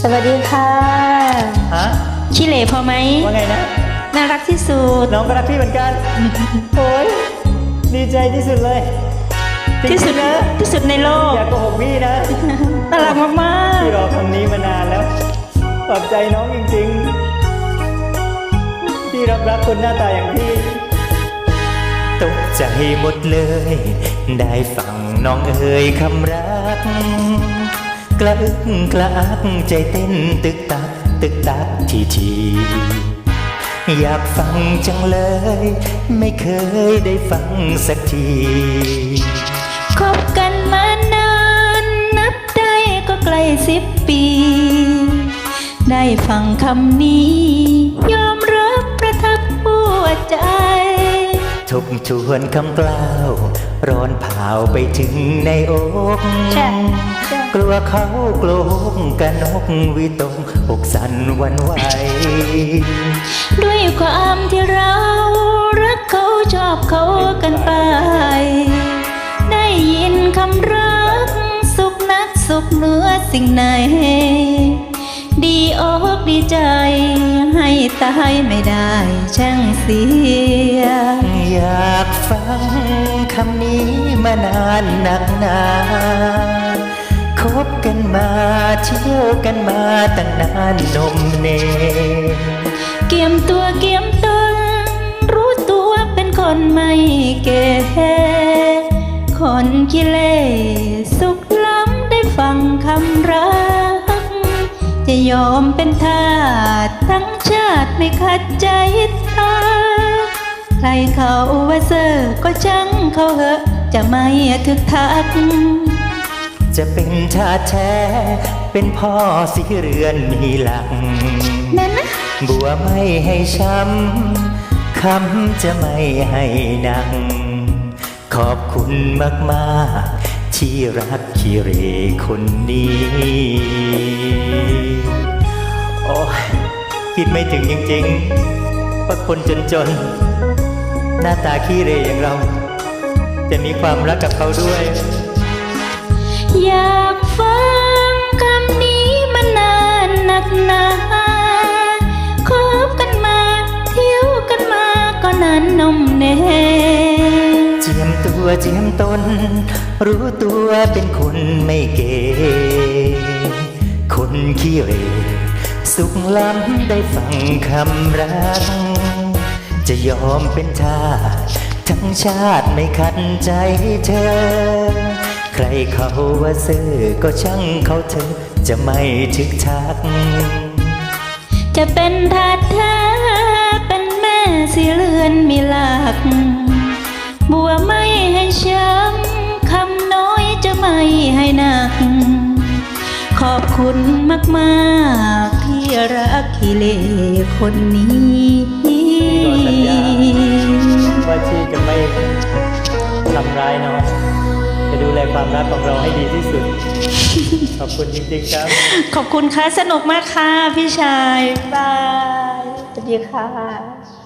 สวัสดีค่ะ ฮะขี้เหร่พอไหม ว่าไงนะ น่ารักที่สุด น้องก็รักพี่เหมือนกันโอ้ยดีใจที่สุดเลยจริงๆที่สุดนะที่สุดในโลก อย่าโกหกพี่นะน่ารักมากพี่รอคำนี้มานานแล้วขอบใจน้องจริงๆที่รับรักคนหน้าตาอย่างพี่ ตกใจหมดเลย ได้ฟังน้องเอ่ยคำรัก กระอึกกระอักใจเต้นตึกตักตึกตักทีทีอยากฟังจังเลย ไม่เคยได้ฟังสักทีคบกันมานานนับได้ก็ใกล้สิบปี ได้ฟังคำนี้ ยอมรับประทับหัวใจ ทบทวนคำกล่าว ร้อนเผาไปถึงในอกใช่ใช่กลัวเขากลงกระนกวิตกอกสั่นหวันไหว ด้วยความที่เรารักเขาชอบเขากันไป ได้ยินคำรัก สุขนักสุขเหนือสิ่งไหน ดีอกดีใจ ให้ตายไม่ได้ช่างเสีย อยากฟังคำนี้มานานหนักหนาคบกันมาเที่ยวกันมาตั้งนานนมเน เกียมตัวเกียมตน รู้ตัวเป็นคนไม่เก๋คนกิเลสสุขล้ำได้ฟังคำรัก จะยอมเป็นทาสทั้งชาติไม่ขัดใจตา ใครเขาว่าเซอร์ก็จังเขาเหอะ จะไม่ทึกทัก จะเป็นชาติแท้ เป็นพ่อสิเรือนมีหลักนั่นนะบัวไม่ให้ช้ำคำจะไม่ให้หนัง ขอบคุณมากๆ ที่รักคิเรคนนี้ โอ้ยคิดไม่ถึงจริงๆว่าคนจนๆ หน้าตาขี้เหรอย่างเรา จะมีความรักกับเขาด้วย อยากฟังคำนี้มานานนักหนาคบกันมา เที่ยวกันมาก็นานนมแน่เจียมตัวเจียมตน รู้ตัวเป็นคนไม่เก๋คนขี้เหรสุขล้ำได้ฟังคำรัก จะยอมเป็นทาสทั้งชาติไม่ขัดใจเธอ ใครเขาว่าซื่อก็ช่างเขาเธอ จะไม่ทึกทัก จะเป็นทาสแท้เป็นแม่สิเลือนมีหลัก บัวไม่ให้ช้ำคำน้อยจะไม่ให้หนัก ขอบคุณมาก ๆ ที่รักกิเลคนนี้ ว่าชีจะไม่ทำร้ายน้อง จะดูแลความรักของเราให้ดีที่สุด ขอบคุณจริงๆครับ ขอบคุณค่ะ สนุกมากค่ะ พี่ชาย บาย สวัสดีค่ะ